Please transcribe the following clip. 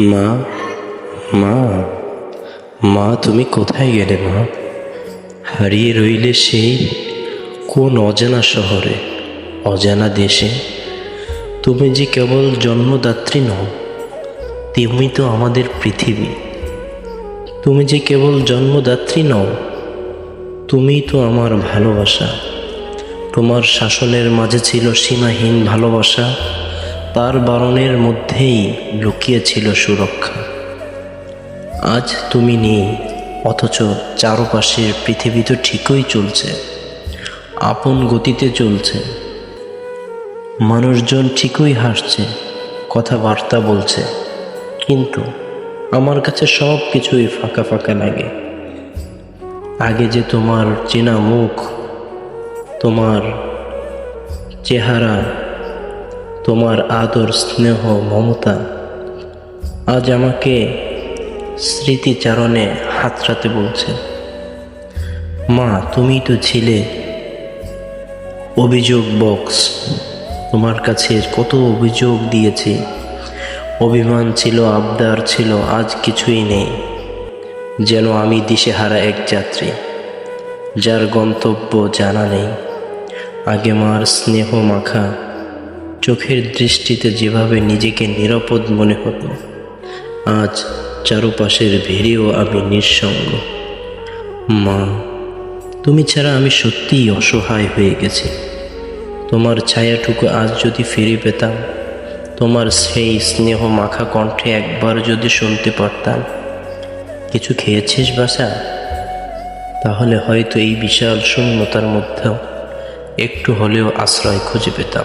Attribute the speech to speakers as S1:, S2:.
S1: মা মা মা, তুমি কোথায় গেলে মা? হারিয়ে রইলে সেই কোন অজানা শহরে, অজানা দেশে? তুমি যে কেবল জন্মদাত্রী নও তুমি তো আমাদের পৃথিবী। তুমি যে কেবল জন্মদাত্রী নও, তুমি তো আমার ভালোবাসা। তোমার শাসনের মাঝে ছিল সীমাহীন ভালোবাসা। তার বারণের মধ্যেই লুকিয়ে ছিল সুরক্ষা। আজ তুমি নেই, অথচ চারপাশের পৃথিবী তো ঠিকই চলছে, আপন গতিতে চলছে। মানুষজন ঠিকই হাসছে, কথাবার্তা বলছে, কিন্তু আমার কাছে সব কিছুই ফাঁকা ফাঁকা লাগে। আগে যে তোমার চেনা মুখ, তোমার চেহারা তোমার আদর, স্নেহ, মমতা। আজ আমাকে স্মৃতিচারণে হাতড়াতে বলছে, মা, তুমি তো ছিলে। অভিযোগ বক্স। তোমার কাছে কত অভিযোগ দিয়েছি। অভিমান ছিল, আবদার ছিল, আজ কিছুই নেই। যেন আমি দিশেহারা এক যাত্রী, যার গন্তব্য জানা নেই। আগে মার স্নেহ মাখা চোখের দৃষ্টিতে যেভাবে নিজেকে নিরাপদ মনে হতো, আজ চারপাশের ভিড়েও আমি নিঃসঙ্গ। মা, তুমি ছাড়া আমি সত্যিই অসহায় হয়ে গেছি। তোমার ছায়াটুকু আজ যদি ফিরে পেতাম, তোমার সেই স্নেহ মাখা কণ্ঠে একবার যদি শুনতে পারতাম। কিছু খেয়েছিস বাসা তাহলে হয়তো এই বিশাল শূন্যতার মধ্যেও একটু হলেও আশ্রয় খুঁজে পেতাম।